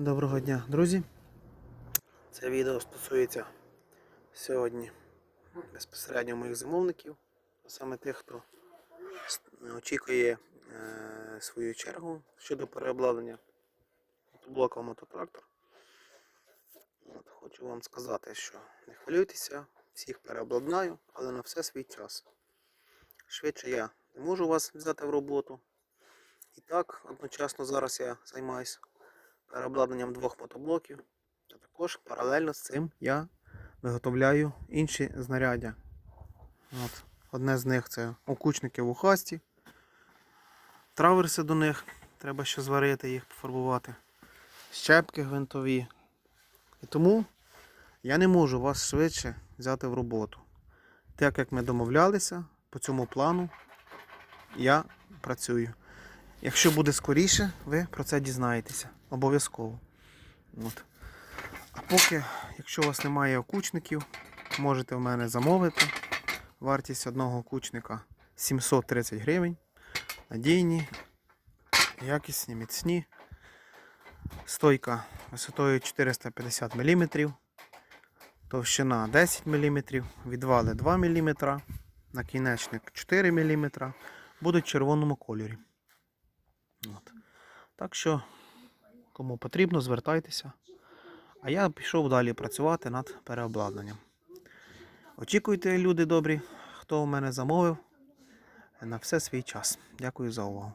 Доброго дня, друзі. Це відео стосується сьогодні безпосередньо моїх замовників, а саме тих, хто очікує е, свою чергу щодо переобладнання мотоблока мототрактор. От, хочу вам сказати, що не хвилюйтеся, всіх переобладнаю, але на все свій час. Швидше я не можу вас взяти в роботу. І так, одночасно зараз я займаюся переобладнанням двох мотоблоків. А також паралельно з цим я виготовляю інші знаряддя. От. Одне з них це окучники вухасті. Траверси до них. Треба ще зварити їх, пофарбувати. Щепки гвинтові. І тому я не можу вас швидше взяти в роботу. Так як ми домовлялися, по цьому плану я працюю. Якщо буде скоріше, ви про це дізнаєтеся. Обов'язково. От. А поки, якщо у вас немає окучників, можете в мене замовити. Вартість одного окучника 730 гривень. Надійні, якісні, міцні. Стойка висотою 450 мм. Товщина 10 мм, відвали 2 мм, накінечник 4 мм. Будуть в червоному кольорі. Так що, кому потрібно, звертайтеся. А я пішов далі працювати над переобладнанням. Очікуйте, люди добрі, хто у мене замовив. На все свій час. Дякую за увагу.